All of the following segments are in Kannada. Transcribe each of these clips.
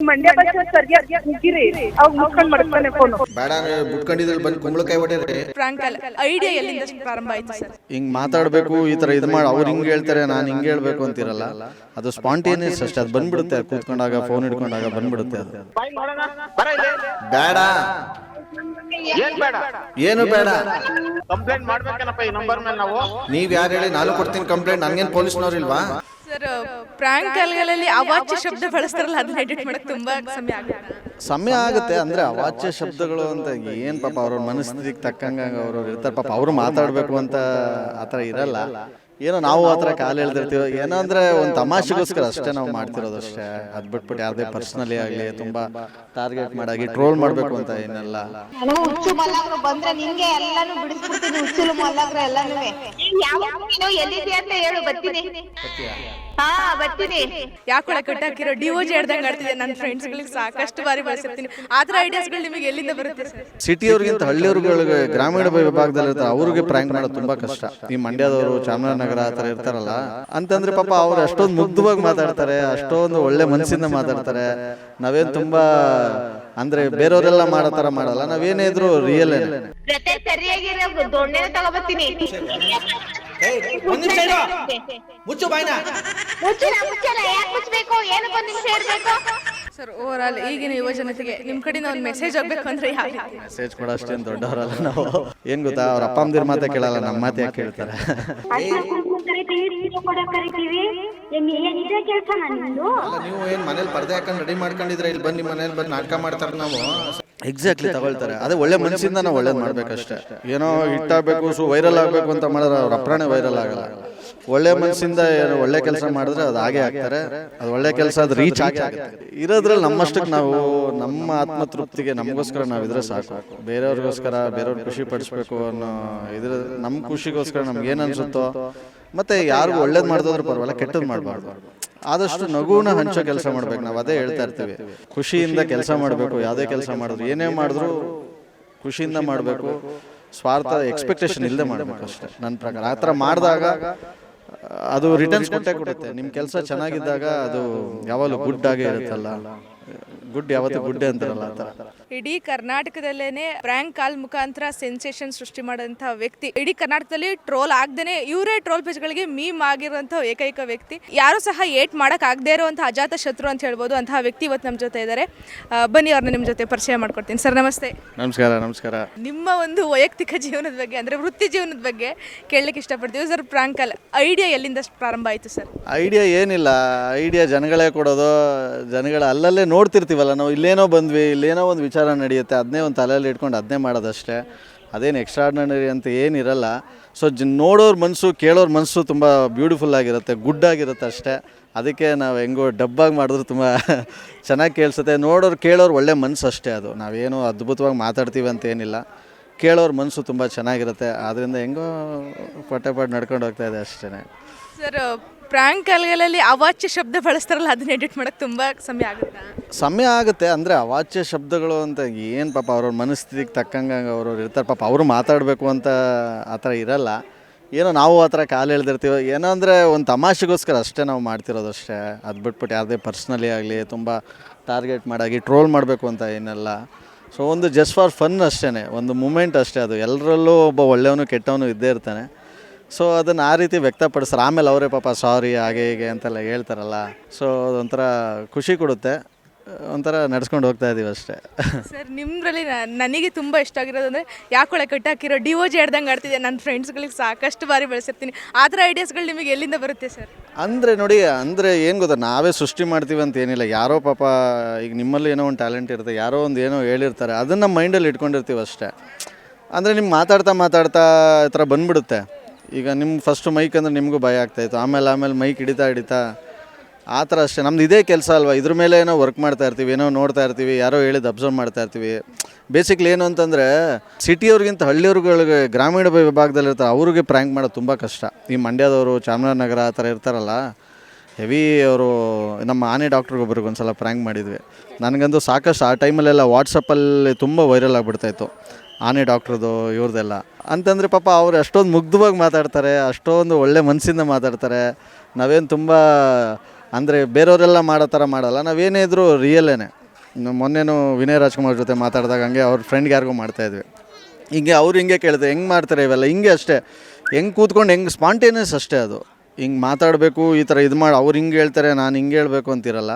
ಮಂಡ್ಯ ಬೇಡ ಬಿಟ್ಕೊಂಡಿದ್ರಲ್ಲಿ ಬಂದು ಕುಂಬಳಕಾಯಿ ಹೊಡ್ಯಾರೆ ಫ್ರಾಂಕ್ ಐಡಿಯಾ ಎಲ್ಲಿಂದ ಪ್ರಾರಂಭ ಆಯ್ತು ಸರ್? ಹಿಂಗ್ ಮಾತಾಡ್ಬೇಕು ಈ ತರ ಇದು ಮಾಡಿ ಅವ್ರು ಹಿಂಗ್ ಹೇಳ್ತಾರೆ ನಾನು ಹಿಂಗ್ ಹೇಳ್ಬೇಕು ಅಂತಿರಲ್ಲ? ಅದು ಸ್ಪಾಂಟೇನಿಯಸ್ ಅಷ್ಟೇ ಅದು ಬಂದ್ಬಿಡುತ್ತೆ ಕೂತ್ಕೊಂಡಾಗ ಫೋನ್ ಹಿಡ್ಕೊಂಡಾಗ ಬಂದ್ಬಿಡುತ್ತೆ ಅದು. ಬೇಡ. ಏನ್ ಬೇಡ? ಏನು ಬೇಡ. ಕಂಪ್ಲೇಂಟ್ ಮಾಡ್ಬೇಕಲ್ಲಪ್ಪ ಈ ನಂಬರ್ ಮೇಲೆ ನಾವು. ನೀವ್ ಯಾರು ಹೇಳಿ ನಾನು ಕೊಡ್ತೀನಿ ಕಂಪ್ಲೇಂಟ್ ನನ್ಗೇನ್ ಪೊಲೀಸ್ನವ್ರು ಇಲ್ವಾ? ಸರ್ ಪ್ರಾಂಕ್ ಕಾಲ್ಗಳಲ್ಲಿ ಅವಾಚ್ಯ ಶಬ್ದ ಬಳಸ್ತಾರಲ್ಲ ಅದನ್ನ ಎಡಿಟ್ ಮಾಡಕ್ಕೆ ತುಂಬಾ ಸಮಯ ಆಗುತ್ತೆ. ಸಮಯ ಆಗುತ್ತೆ ಅಂದ್ರೆ ಅವಾಚ್ಯ ಶಬ್ದಗಳು ಅಂತ ಏನ್ ಪಾಪ ಅವ್ರ ಮನಸ್ಥಿತಿಗೆ ತಕ್ಕಂಗ ಅವ್ರು ಇರ್ತಾರೆ. ಪಾಪ ಅವ್ರು ಮಾತಾಡಬೇಕು ಅಂತ ಆತರ ಇರಲ್ಲ. ಏನೋ ನಾವು ಆ ಥರ ಕಾಲು ಎಳ್ದಿರ್ತೀವಿ ಏನೋ ಅಂದ್ರೆ ಒಂದು ತಮಾಷೆಗೋಸ್ಕರ ಅಷ್ಟೇ ನಾವು ಮಾಡ್ತಿರೋದು ಅಷ್ಟೇ. ಅದ್ ಬಿಟ್ಬಿಟ್ಟು ಯಾವುದೇ ಪರ್ಸ್ನಲಿ ಆಗಲಿ ತುಂಬಾ ಟಾರ್ಗೆಟ್ ಮಾಡಾಗಿ ಟ್ರೋಲ್ ಮಾಡಬೇಕು ಅಂತ ಏನೆಲ್ಲ. ನಾನು ಹುಚ್ಚು ಮಲ್ಲಗ್ರು ಬಂದ್ರೆ ನಿಂಗೆ ಎಲ್ಲಾನು ಬಿಡಿಸ್ಬಿಡ್ತೀನಿ ಹುಚ್ಚುಲು ಮಲ್ಲಗ್ರು ಎಲ್ಲಾನು ಯಾವ ನೀನು ಎಲ್ಲಿದ್ಯಾ ಅಂತ ಹೇಳು ಬರ್ತೀನಿ ಹಾ ಬರ್ತೀನಿ. ಯಾಕೊಳ ಕಟ್ಟಾಕಿರೋ ಡಿವೋಜ್ ಹೇಳ್ದಂಗೆ ಆಡ್ತಿದೆ ನನ್ನ ಫ್ರೆಂಡ್ಸ್ಗಳಿಗೆ ಸಾಕಷ್ಟು ಬಾರಿ ಬಳಸಿರ್ತೀನಿ ಆ ಥರ ಐಡಿಯಾಸ್ಗಳು ನಿಮಗೆ ಎಲ್ಲಿಂದ ಬರುತ್ತೆ? ಸರ್ ಸಿಟಿಯವ್ರಿಗಿಂತ ಹಳ್ಳಿಯವ್ರಿಗೆ ಗ್ರಾಮೀಣ ವಿಭಾಗದಲ್ಲಿ ಇರ್ತಾರೆ ಅವ್ರಿಗೆ ಪ್ರ್ಯಾಂಕ್ ಮಾಡೋದು ತುಂಬಾ ಕಷ್ಟ. ಈ ಮಂಡ್ಯದವರು ಚಾಮರಾಜನಗರ ಆ ಥರ ಇರ್ತಾರಲ್ಲ ಅಂತಂದ್ರೆ ಪಾಪ ಅವ್ರು ಅಷ್ಟೊಂದು ಮುಗ್ಧವಾಗಿ ಮಾತಾಡ್ತಾರೆ ಅಷ್ಟೊಂದು ಒಳ್ಳೆ ಮನಸ್ಸಿಂದ ಮಾತಾಡ್ತಾರೆ. ನಾವೇನ್ ತುಂಬಾ ಅಂದ್ರೆ ಬೇರೆಯವರೆಲ್ಲ ಮಾಡೋ ತರ ಮಾಡಲ್ಲ ನಾವೇನೇ ಇದ್ರು ರಿಯಲ್ ಏನೇ. ಸರಿಯಾಗಿರೋ ದೊಣ್ಣೆ ತಗೋಬರ್ತೀನಿ ಮುಚ್ಚು ಬಾಯ್ನ. ಮುಚ್ಚಿಲ್ಲ ಮುಚ್ಚಲ್ಲ ಯಾಕೆ ಮುಚ್ಚಬೇಕು? ಏನಕ್ಕೆ ಒಂದ್ ನಿಮಿಷ ಇರ್ಬೇಕು? ಸರ್ ಓವರ್ ಆಲ್ ಈಗಿನ ಯುವ ಜನತೆಗೆ ನಿಮ್ಮ ಕಡೆಯಿಂದ ಒಂದು ಮೆಸೇಜ್ ಹೋಗ್ಬೇಕು ಅಂದ್ರೆ ಯಾವ ರೀತಿ ಮೆಸೇಜ್ ಕೂಡ ಅಷ್ಟೇನು ದೊಡ್ಡವರಲ್ಲ ನಾವು. ಏನ್ ಗೊತ್ತಾ ಅವ್ರ ಅಪ್ಪ ಅಮ್ಮದಿರ ಮಾತೇ ಕೇಳಲ್ಲ ನಮ್ಮ ಮಾತೇ ಯಾಕೆ ಕೇಳ್ತಾರೆ? ಕರಿತೀವಿ ಕೆಲಸ ನೀವು ಏನ್ ಮನೇಲಿ ಪರ್ದೆ ಹಾಕೊಂಡು ರೆಡಿ ಮಾಡ್ಕೊಂಡಿದ್ರೆ ಇಲ್ಲಿ ಬಂದು ಮನೇಲಿ ಬಂದು ನಾಟಕ ಮಾಡ್ತಾರೆ ನಾವು. ಎಕ್ಸಾಕ್ಟ್ಲಿ ತಗೊಳ್ತಾರೆ. ಅದೇ ಒಳ್ಳೆ ಮನಸ್ಸಿಂದ ನಾವು ಒಳ್ಳೇದು ಮಾಡ್ಬೇಕಷ್ಟೇ. ಏನೋ ಹಿಟ್ಟಾಗಬೇಕು ಸೊ ವೈರಲ್ ಆಗಬೇಕು ಅಂತ ಮಾಡಿದ್ರೆ ಅವ್ರ ಅಪ್ರಾಣೆ ವೈರಲ್ ಆಗಲ್ಲ. ಒಳ್ಳೆ ಮನಸ್ಸಿಂದ ಏನೋ ಒಳ್ಳೆ ಕೆಲಸ ಮಾಡಿದ್ರೆ ಅದು ಹಾಗೆ ಆಗ್ತಾರೆ. ಅದು ಒಳ್ಳೆ ಕೆಲಸ ಅದು ರೀಚ್ ಆಗಿ ಆಗುತ್ತೆ. ಇರೋದ್ರಲ್ಲಿ ನಮ್ಮಷ್ಟಕ್ಕೆ ನಾವು ನಮ್ಮ ಆತ್ಮತೃಪ್ತಿಗೆ ನಮಗೋಸ್ಕರ ನಾವು ಇದ್ರೆ ಸಾಕು. ಬೇರೆಯವ್ರಿಗೋಸ್ಕರ ಬೇರೆಯವ್ರ ಖುಷಿ ಪಡಿಸ್ಬೇಕು ಅನ್ನೋ ಇದ್ರ ನಮ್ಮ ಖುಷಿಗೋಸ್ಕರ ನಮ್ಗೆ ಏನು ಅನ್ಸುತ್ತೋ? ಮತ್ತೆ ಯಾರಿಗೂ ಒಳ್ಳೇದು ಮಾಡಿದ್ರೆ ಪರವಾಗಿಲ್ಲ ಕೆಟ್ಟದ್ದು ಮಾಡಬಾರ್ದು. ಆದಷ್ಟು ನಗುನ ಹಂಚೋ ಕೆಲಸ ಮಾಡ್ಬೇಕು ನಾವು ಅದೇ ಹೇಳ್ತಾ ಇರ್ತೀವಿ. ಖುಷಿಯಿಂದ ಕೆಲಸ ಮಾಡಬೇಕು ಯಾವುದೇ ಕೆಲಸ ಮಾಡಿದ್ರು ಏನೇ ಮಾಡಿದ್ರು ಖುಷಿಯಿಂದ ಮಾಡಬೇಕು ಸ್ವಾರ್ಥ ಎಕ್ಸ್ಪೆಕ್ಟೇಷನ್ ಇಲ್ಲದೆ ಮಾಡಬೇಕು ಅಷ್ಟೇ. ನನ್ನ ಪ್ರಕಾರ ಆ ಥರ ಮಾಡಿದಾಗ ಅದು ರಿಟರ್ನ್ಸ್ ಕೊಟ್ಟೆ ಕೊಡುತ್ತೆ. ನಿಮ್ಮ ಕೆಲಸ ಚೆನ್ನಾಗಿದ್ದಾಗ ಅದು ಯಾವಾಗಲೂ ಗುಡ್ ಆಗೇ ಇರುತ್ತಲ್ಲ. ಗುಡ್ ಯಾವತ್ತು ಗುಡ್ಡೆ ಅಂತಾರಲ್ಲ ಆ ಥರ. ಇಡೀ ಕರ್ನಾಟಕದಲ್ಲೇನೆ ಪ್ರ್ಯಾಂಕ್ ಕಾಲ್ ಮುಖಾಂತರ ಸೆನ್ಸೇಷನ್ ಸೃಷ್ಟಿ ಮಾಡಿದಂತಹ ವ್ಯಕ್ತಿ. ಇಡೀ ಕರ್ನಾಟಕದಲ್ಲಿ ಟ್ರೋಲ್ ಆಗದೇನೆ ಇವರೇ ಟ್ರೋಲ್ ಪೇಜ್ಗಳಿಗೆ ಮೀಮ್ ಆಗಿರುವಂತಹ ಏಕೈಕ ವ್ಯಕ್ತಿ. ಯಾರು ಸಹ ಏಟ್ ಮಾಡಕ್ ಆಗದೆ ಇರುವಂತಹ ಅಜಾತ ಶತ್ರು ಅಂತ ಹೇಳ್ಬೋದು ಅಂತಹ ವ್ಯಕ್ತಿ ಇವತ್ತು ನಮ್ಮ ಜೊತೆ ಇದ್ದಾರೆ. ಆ, ಬನ್ನಿ ಅವ್ರನ್ನ ನಿಮ್ಮ ಜೊತೆ ಪರಿಚಯ ಮಾಡ್ಕೊಡ್ತೀನಿ. ಸರ್ ನಮಸ್ತೆ. ನಮಸ್ಕಾರ ನಮಸ್ಕಾರ. ನಿಮ್ಮ ಒಂದು ವೈಯಕ್ತಿಕ ಜೀವನದ ಬಗ್ಗೆ ಅಂದ್ರೆ ವೃತ್ತಿ ಜೀವನದ ಬಗ್ಗೆ ಕೇಳಲಿಕ್ಕೆ ಇಷ್ಟಪಡ್ತೀವಿ. ಸರ್ ಪ್ರಾಂಕಲ್ ಐಡಿಯಾ ಎಲ್ಲಿಂದ ಪ್ರಾರಂಭ ಆಯಿತು ಸರ್? ಐಡಿಯಾ ಏನಿಲ್ಲ. ಐಡಿಯಾ ಜನಗಳೇ ಕೊಡೋದು ಜನಗಳ ಅಲ್ಲಲ್ಲೇ ನೋಡ್ತಿರ್ತೀವಲ್ಲ, ನಾವು ಇಲ್ಲೇನೋ ಬಂದ್ವಿ, ಇಲ್ಲೇನೋ ಒಂದು ವಿಚಾರ ನಡೆಯುತ್ತೆ ಅದನ್ನೇ ಒಂದು ತಲೆಯಲ್ಲಿ ಇಟ್ಕೊಂಡು ಅದನ್ನೇ ಮಾಡೋದಷ್ಟೇ. ಅದೇನು ಎಕ್ಸ್ಟ್ರಾರ್ಡಿನರಿ ಅಂತ ಏನಿರಲ್ಲ ಸೊ ಜ ನೋಡೋರ ಮನಸ್ಸು ಕೇಳೋರ ಮನಸ್ಸು ತುಂಬ ಬ್ಯೂಟಿಫುಲ್ ಆಗಿರುತ್ತೆ ಗುಡ್ ಆಗಿರುತ್ತೆ ಅಷ್ಟೇ. ಅದಕ್ಕೆ ನಾವು ಹೆಂಗೋ ಡಬ್ಬಾಗಿ ಮಾಡಿದ್ರು ತುಂಬ ಚೆನ್ನಾಗಿ ಕೇಳಿಸುತ್ತೆ. ನೋಡೋರು, ಕೇಳೋರು ಒಳ್ಳೆ ಮನಸ್ಸು ಅಷ್ಟೇ ಅದು. ನಾವೇನು ಅದ್ಭುತವಾಗಿ ಮಾತಾಡ್ತೀವಿ ಅಂತ ಏನಿಲ್ಲ. ಕೇಳೋರ ಮನಸ್ಸು ತುಂಬ ಚೆನ್ನಾಗಿರುತ್ತೆ. ಆದ್ದರಿಂದ ಹೆಂಗೋ ಪಟ್ಟೆ ಪಟ್ಟು ನಡ್ಕೊಂಡು ಹೋಗ್ತಾ ಇದೆ ಅಷ್ಟೇ ಸರ್ ಪ್ರಾಂಕ್ ಕಾಲ್ಗಳಲ್ಲಿ ಅವಾಚ್ಯ ಶಬ್ದ ಬಳಸ್ತಾರಲ್ಲ, ಅದನ್ನ ಎಡಿಟ್ ಮಾಡಕ್ಕೆ ತುಂಬ ಸಮಯ ಆಗುತ್ತಾ. ಸಮಯ ಆಗುತ್ತೆ, ಅಂದರೆ ಅವಾಚ್ಯ ಶಬ್ದಗಳು ಅಂತ ಏನು ಪಾಪ ಅವ್ರವ್ರ ಮನಸ್ಥಿತಿಗೆ ತಕ್ಕಂಗ ಅವ್ರವ್ರು ಇರ್ತಾರೆ. ಪಾಪ ಅವರು ಮಾತಾಡಬೇಕು ಅಂತ ಆ ಥರ ಇರಲ್ಲ. ಏನೋ ನಾವು ಆ ಥರ ಕಾಲು ಎಳ್ದಿರ್ತೀವಿ, ಏನೋ ಅಂದರೆ ಒಂದು ತಮಾಷೆಗೋಸ್ಕರ ಅಷ್ಟೇ ನಾವು ಮಾಡ್ತಿರೋದು ಅಷ್ಟೇ. ಅದು ಬಿಟ್ಬಿಟ್ಟು ಯಾವುದೇ ಪರ್ಸ್ನಲಿ ಆಗಲಿ, ತುಂಬ ಟಾರ್ಗೆಟ್ ಮಾಡಾಗಿ ಟ್ರೋಲ್ ಮಾಡಬೇಕು ಅಂತ ಏನೆಲ್ಲ. ಸೊ ಒಂದು ಜಸ್ಟ್ ಫಾರ್ ಫನ್ ಅಷ್ಟೇ ಒಂದು ಮೂಮೆಂಟ್ ಅಷ್ಟೇ ಅದು. ಎಲ್ಲರಲ್ಲೂ ಒಬ್ಬ ಒಳ್ಳೆಯವನು ಕೆಟ್ಟವನು ಇದ್ದೇ ಇರ್ತಾನೆ. ಸೊ ಅದನ್ನು ಆ ರೀತಿ ವ್ಯಕ್ತಪಡಿಸ್ತಾರೆ. ಆಮೇಲೆ ಅವರೇ ಪಾಪ ಸಾರಿ ಹಾಗೆ ಹೀಗೆ ಅಂತೆಲ್ಲ ಹೇಳ್ತಾರಲ್ಲ. ಸೊ ಅದೊಂಥರ ಖುಷಿ ಕೊಡುತ್ತೆ. ಒಂಥರ ನಡ್ಸ್ಕೊಂಡು ಹೋಗ್ತಾ ಇದೀವಿ ಅಷ್ಟೇ. ಸರ್ ನಿಮ್ಮದ್ರಲ್ಲಿ ನನಗೆ ತುಂಬ ಇಷ್ಟ ಆಗಿರೋದು ಅಂದರೆ ಯಾಕೊಳೆ ಕಟ್ಟಾಕಿರೋ ಜಿ ಹಿಡ್ದಂಗೆ ಆಡ್ತಿದೆ ನನ್ನ ಫ್ರೆಂಡ್ಸ್ಗಳಿಗೆ ಸಾಕಷ್ಟು ಬಾರಿ ಬೆಳೆಸಿರ್ತೀನಿ. ಆ ಥರ ಐಡಿಯಾಸ್ಗಳು ನಿಮಗೆ ಎಲ್ಲಿಂದ ಬರುತ್ತೆ ಸರ್ ಅಂದರೆ ನೋಡಿ ಅಂದರೆ ಏನು ಗೊತ್ತಾ? ನಾವೇ ಸೃಷ್ಟಿ ಮಾಡ್ತೀವಿ ಅಂತ ಏನಿಲ್ಲ. ಯಾರೋ ಪಾಪ ಈಗ ನಿಮ್ಮಲ್ಲಿ ಏನೋ ಒಂದು ಟ್ಯಾಲೆಂಟ್ ಇರುತ್ತೆ ಯಾರೋ ಒಂದು ಏನೋ ಹೇಳಿರ್ತಾರೆ. ಅದನ್ನು ನಮ್ಮ ಮೈಂಡಲ್ಲಿ ಇಟ್ಕೊಂಡಿರ್ತೀವಿ ಅಷ್ಟೇ. ಅಂದರೆ ನಿಮ್ಗೆ ಮಾತಾಡ್ತಾ ಮಾತಾಡ್ತಾ ಈ ಥರ ಬಂದ್ಬಿಡುತ್ತೆ. ಈಗ ನಿಮ್ಮ ಫಸ್ಟ್ ಮೈಕ್ ಅಂದರೆ ನಿಮಗೂ ಭಯ ಆಗ್ತಾಯಿತ್ತು. ಆಮೇಲೆ ಆಮೇಲೆ ಮೈಕ್ ಹಿಡಿತಾ ಹಿಡಿತಾ, ಆ ಥರ ಅಷ್ಟೇ. ನಮ್ದು ಇದೇ ಕೆಲಸ ಅಲ್ವಾ? ಇದ್ರ ಮೇಲೆ ಏನೋ ವರ್ಕ್ ಮಾಡ್ತಾ ಇರ್ತೀವಿ, ಏನೋ ನೋಡ್ತಾ ಇರ್ತೀವಿ, ಯಾರೋ ಹೇಳಿದ್ದು ಅಬ್ಸರ್ವ್ ಮಾಡ್ತಾ ಇರ್ತೀವಿ. ಬೇಸಿಕ್ಲಿ ಏನು ಅಂತಂದರೆ, ಸಿಟಿಯವ್ರಿಗಿಂತ ಹಳ್ಳಿಯವ್ರುಗಳಿಗೆ ಗ್ರಾಮೀಣ ವಿಭಾಗದಲ್ಲಿ ಇರ್ತಾರೆ, ಅವ್ರಿಗೆ ಪ್ರ್ಯಾಂಕ್ ಮಾಡೋದು ತುಂಬ ಕಷ್ಟ. ಈ ಮಂಡ್ಯದವರು ಚಾಮರಾಜನಗರ ಆ ಥರ ಇರ್ತಾರಲ್ಲ ಹೆವಿ ಅವರು, ನಮ್ಮ ಆನೆ ಡಾಕ್ಟ್ರಿಗೆ ಒಬ್ರಿಗೆ ಒಂದು ಸಲ ಪ್ರ್ಯಾಂಕ್ ಮಾಡಿದ್ವಿ. ನನಗಂತೂ ಸಾಕಷ್ಟು ಆ ಟೈಮಲ್ಲೆಲ್ಲ ವಾಟ್ಸಪ್ಪಲ್ಲಿ ತುಂಬ ವೈರಲ್ ಆಗಿಬಿಡ್ತಾಯಿತ್ತು ಆನೆ ಡಾಕ್ಟ್ರದ್ದು, ಇವ್ರದ್ದೆಲ್ಲ. ಅಂತಂದರೆ ಪಾಪ ಅವ್ರು ಅಷ್ಟೊಂದು ಮುಗ್ಧವಾಗಿ ಮಾತಾಡ್ತಾರೆ, ಅಷ್ಟೊಂದು ಒಳ್ಳೆ ಮನಸ್ಸಿಂದ ಮಾತಾಡ್ತಾರೆ. ನಾವೇನು ತುಂಬ, ಅಂದರೆ ಬೇರೆಯವರೆಲ್ಲ ಮಾಡೋ ಥರ ಮಾಡಲ್ಲ. ನಾವೇನೇ ಇದ್ದರೂ ರಿಯಲೇ ಮೊನ್ನೆನೂ ವಿನಯ್ ರಾಜ್ಕುಮಾರ್ ಜೊತೆ ಮಾತಾಡಿದಾಗ ಹಂಗೆ ಅವ್ರ ಫ್ರೆಂಡ್ಗೆ ಯಾರಿಗೂ ಮಾಡ್ತಾಯಿದ್ವಿ ಹಿಂಗೆ ಅವ್ರು ಹಿಂಗೆ ಕೇಳಿದೆ ಹೆಂಗೆ ಮಾಡ್ತಾರೆ ಇವೆಲ್ಲ? ಹಿಂಗೆ ಅಷ್ಟೇ. ಹೆಂಗೆ ಕೂತ್ಕೊಂಡು, ಹೆಂಗೆ ಸ್ಪಾಂಟೇನಿಯಸ್ ಅಷ್ಟೇ ಅದು. ಹಿಂಗೆ ಮಾತಾಡಬೇಕು ಈ ಥರ ಇದು ಮಾಡಿ ಅವ್ರು ಹಿಂಗೆ ಹೇಳ್ತಾರೆ ನಾನು ಹಿಂಗೆ ಹೇಳಬೇಕು ಅಂತಿರಲ್ಲ.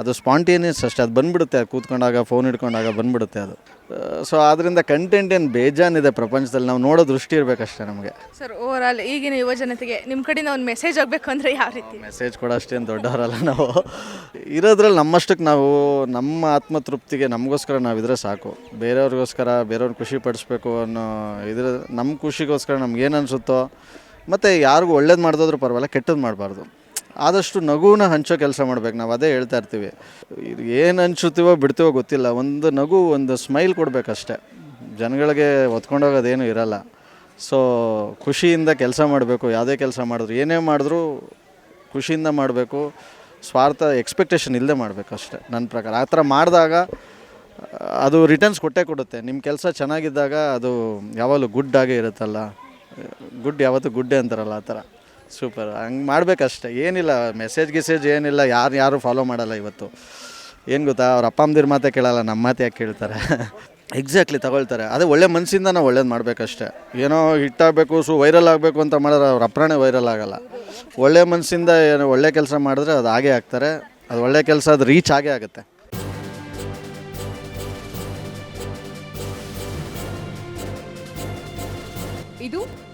ಅದು ಸ್ಪಾಂಟೇನಿಯಸ್ ಅಷ್ಟೇ ಅದು ಬಂದ್ಬಿಡುತ್ತೆ ಕೂತ್ಕೊಂಡಾಗ ಫೋನ್ ಹಿಡ್ಕೊಂಡಾಗ ಬಂದ್ಬಿಡುತ್ತೆ ಅದು. ಸೊ ಆದ್ದರಿಂದ ಕಂಟೆಂಟ್ ಏನು ಬೇಜಾನಿದೆ ಪ್ರಪಂಚದಲ್ಲಿ ನಾವು ನೋಡೋ ದೃಷ್ಟಿ ಇರಬೇಕಷ್ಟೇ ನಮಗೆ. ಸರ್ ಓವರ್ ಆಲ್ ಈಗಿನ ಯುವ ಜನತೆಗೆ ನಿಮ್ಮ ಕಡೆಯಿಂದ ಒಂದು ಮೆಸೇಜ್ ಆಗಬೇಕು ಅಂದರೆ ಯಾವ ರೀತಿ? ಮೆಸೇಜ್ ಕೂಡ ಅಷ್ಟೇನು ದೊಡ್ಡವರಲ್ಲ ನಾವು. ಇರೋದ್ರಲ್ಲಿ ನಮ್ಮಷ್ಟಕ್ಕೆ ನಾವು ನಮ್ಮ ಆತ್ಮತೃಪ್ತಿಗೆ ನಮಗೋಸ್ಕರ ನಾವು ಇದ್ರೆ ಸಾಕು. ಬೇರೆಯವ್ರಿಗೋಸ್ಕರ ಬೇರೆಯವ್ರನ್ನ ಖುಷಿ ಪಡಿಸ್ಬೇಕು ಅನ್ನೋ ಇದ್ರ ನಮ್ಮ ಖುಷಿಗೋಸ್ಕರ ನಮ್ಗೆ ಏನು ಅನಿಸುತ್ತೋ ಮತ್ತು ಯಾರಿಗೂ ಒಳ್ಳೇದು ಮಾಡಿದ್ರು ಪರವಾಗಿಲ್ಲ ಕೆಟ್ಟದ್ದು ಮಾಡಬಾರ್ದು. ಆದಷ್ಟು ನಗುನ ಹಂಚೋ ಕೆಲಸ ಮಾಡ್ಬೇಕು, ನಾವು ಅದೇ ಹೇಳ್ತಾ ಇರ್ತೀವಿ. ಇದು ಏನು ಹಂಚುತ್ತೀವೋ ಬಿಡ್ತೀವೋ ಗೊತ್ತಿಲ್ಲ, ಒಂದು ನಗು, ಒಂದು ಸ್ಮೈಲ್ ಕೊಡಬೇಕಷ್ಟೆ. ಜನಗಳಿಗೆ ಹೊತ್ಕೊಂಡೋಗೋದೇನು ಇರಲ್ಲ. ಸೊ ಖುಷಿಯಿಂದ ಕೆಲಸ ಮಾಡಬೇಕು, ಯಾವುದೇ ಕೆಲಸ ಮಾಡಿದ್ರು, ಏನೇ ಮಾಡಿದ್ರೂ ಖುಷಿಯಿಂದ ಮಾಡಬೇಕು, ಸ್ವಾರ್ಥ ಎಕ್ಸ್ಪೆಕ್ಟೇಷನ್ ಇಲ್ಲದೆ ಮಾಡಬೇಕು ಅಷ್ಟೇ ನನ್ನ ಪ್ರಕಾರ. ಆ ಥರ ಮಾಡಿದಾಗ, ಅದು ರಿಟರ್ನ್ಸ್ ಕೊಟ್ಟೇ ಕೊಡುತ್ತೆ. ನಿಮ್ಮ ಕೆಲಸ ಚೆನ್ನಾಗಿದ್ದಾಗ ಅದು ಯಾವಾಗಲೂ ಗುಡ್ ಆಗೇ ಇರುತ್ತಲ್ಲ. ಗುಡ್, ಯಾವತ್ತು ಗುಡ್ಡೆ ಅಂತಾರಲ್ಲ, ಆ ಥರ. ಸೂಪರ್. ಹಂಗೆ ಮಾಡಬೇಕಷ್ಟೆ. ಏನಿಲ್ಲ ಮೆಸೇಜ್ ಗಿಸೇಜ್ ಏನಿಲ್ಲ, ಯಾರು ಯಾರು ಫಾಲೋ ಮಾಡಲ್ಲ ಇವತ್ತು. ಏನು ಗೊತ್ತಾ, ಅವ್ರ ಅಪ್ಪ ಅಮ್ಮದಿರ ಮಾತೇ ಕೇಳಲ್ಲ ನಮ್ಮ ಮಾತೆ ಯಾಕೆ ಕೇಳ್ತಾರೆ? ಎಕ್ಸಾಕ್ಟ್ಲಿ ತಗೊಳ್ತಾರೆ. ಅದೇ ಒಳ್ಳೆ ಮನಸ್ಸಿಂದ ನಾವು ಒಳ್ಳೇದು ಮಾಡಬೇಕಷ್ಟೆ. ಏನೋ ಹಿಟ್ಟಾಗಬೇಕು ಸು ವೈರಲ್ ಆಗಬೇಕು ಅಂತ ಮಾಡಿದ್ರೆ ಅವ್ರ ಅಪ್ರಾಣೆ ವೈರಲ್ ಆಗೋಲ್ಲ. ಒಳ್ಳೆ ಮನಸ್ಸಿಂದ ಏನೋ ಒಳ್ಳೆ ಕೆಲಸ ಮಾಡಿದ್ರೆ ಅದು ಹಾಗೆ ಆಗ್ತಾರೆ. ಅದು ಒಳ್ಳೆ ಕೆಲಸ, ಅದು ರೀಚ್ ಆಗೇ ಆಗುತ್ತೆ. ಇದು